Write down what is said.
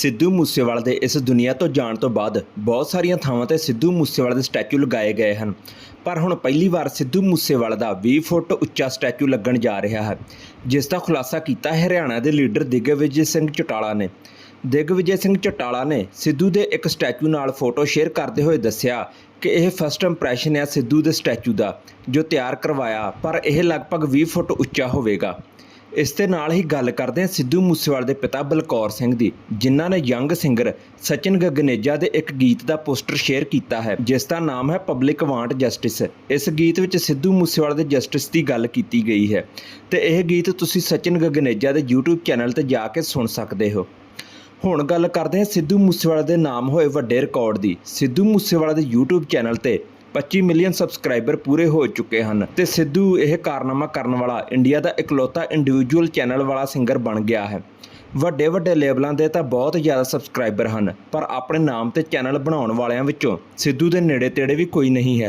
ਸਿੱਧੂ ਮੂਸੇਵਾਲਾ ਦੇ ਇਸ ਦੁਨੀਆ ਤੋਂ ਜਾਣ ਤੋਂ ਬਾਅਦ ਬਹੁਤ ਸਾਰੀਆਂ ਥਾਵਾਂ ਤੇ ਸਿੱਧੂ ਮੂਸੇਵਾਲਾ ਦੇ ਸਟੈਚੂ ਲਗਾਏ ਗਏ ਹਨ। ਪਰ ਹੁਣ ਪਹਿਲੀ ਵਾਰ ਸਿੱਧੂ ਮੂਸੇਵਾਲਾ ਦਾ 20 ਫੁੱਟ ਉੱਚਾ ਸਟੈਚੂ ਲੱਗਣ ਜਾ ਰਿਹਾ ਹੈ, ਜਿਸ ਦਾ ਖੁਲਾਸਾ ਕੀਤਾ ਹੈ ਹਰਿਆਣਾ ਦੇ ਲੀਡਰ ਦਿਗਵਿਜੇ ਸਿੰਘ ਚਟਾਲਾ ਨੇ। ਦਿਗਵਿਜੇ ਸਿੰਘ ਚਟਾਲਾ ਨੇ ਸਿੱਧੂ ਦੇ ਇੱਕ ਸਟੈਚੂ ਨਾਲ ਫੋਟੋ ਸ਼ੇਅਰ ਕਰਦੇ ਹੋਏ ਦੱਸਿਆ ਕਿ ਇਹ ਫਸਟ ਇੰਪ੍ਰੈਸ਼ਨ ਹੈ ਸਿੱਧੂ ਦੇ ਸਟੈਚੂ ਦਾ, ਜੋ ਤਿਆਰ ਕਰਵਾਇਆ, ਪਰ ਇਹ ਲਗਭਗ 20 ਫੁੱਟ ਉੱਚਾ ਹੋਵੇਗਾ। ਇਸ ਦੇ ਨਾਲ ਹੀ ਗੱਲ ਕਰਦੇ ਹਾਂ ਸਿੱਧੂ ਮੂਸੇਵਾਲੇ ਦੇ ਪਿਤਾ ਬਲਕੌਰ ਸਿੰਘ ਦੀ, ਜਿਨ੍ਹਾਂ ਨੇ ਯੰਗ ਸਿੰਗਰ ਸਚਿਨ ਗਗਨੇਜਾ ਦੇ ਇੱਕ ਗੀਤ ਦਾ ਪੋਸਟਰ ਸ਼ੇਅਰ ਕੀਤਾ ਹੈ, ਜਿਸ ਦਾ ਨਾਮ ਹੈ ਪਬਲਿਕ ਵਾਂਟ ਜਸਟਿਸ ਇਸ ਗੀਤ ਵਿੱਚ ਸਿੱਧੂ ਮੂਸੇਵਾਲੇ ਦੇ ਜਸਟਿਸ ਦੀ ਗੱਲ ਕੀਤੀ ਗਈ ਹੈ ਤੇ ਇਹ ਗੀਤ ਤੁਸੀਂ ਸਚਿਨ ਗਗਨੇਜਾ ਦੇ YouTube ਚੈਨਲ ਤੇ ਜਾ ਕੇ ਸੁਣ ਸਕਦੇ ਹੋ। ਹੁਣ ਗੱਲ ਕਰਦੇ ਹਾਂ ਸਿੱਧੂ ਮੂਸੇਵਾਲਾ ਦੇ ਨਾਮ ਹੋਏ ਵੱਡੇ ਰਿਕਾਰਡ ਦੀ। ਸਿੱਧੂ ਮੂਸੇਵਾਲਾ ਦੇ YouTube ਚੈਨਲ ਤੇ 25 ਮਿਲੀਅਨ ਸਬਸਕ੍ਰਾਈਬਰ ਪੂਰੇ ਹੋ ਚੁੱਕੇ ਹਨ ਤੇ ਸਿੱਧੂ ਇਹ ਕਾਰਨਾਮਾ ਕਰਨ ਵਾਲਾ ਇੰਡੀਆ ਦਾ ਇਕਲੌਤਾ ਇੰਡੀਵਿਜੂਅਲ ਚੈਨਲ ਵਾਲਾ ਸਿੰਗਰ ਬਣ ਗਿਆ ਹੈ। ਵੱਡੇ ਵੱਡੇ ਲੇਬਲਾਂ ਦੇ ਤਾਂ ਬਹੁਤ ਜ਼ਿਆਦਾ ਸਬਸਕ੍ਰਾਈਬਰ ਹਨ, ਪਰ ਆਪਣੇ ਨਾਮ ਤੇ ਚੈਨਲ ਬਣਾਉਣ ਵਾਲਿਆਂ ਵਿੱਚੋਂ ਸਿੱਧੂ ਦੇ ਨੇੜੇ ਤੇੜੇ ਵੀ ਕੋਈ ਨਹੀਂ ਹੈ।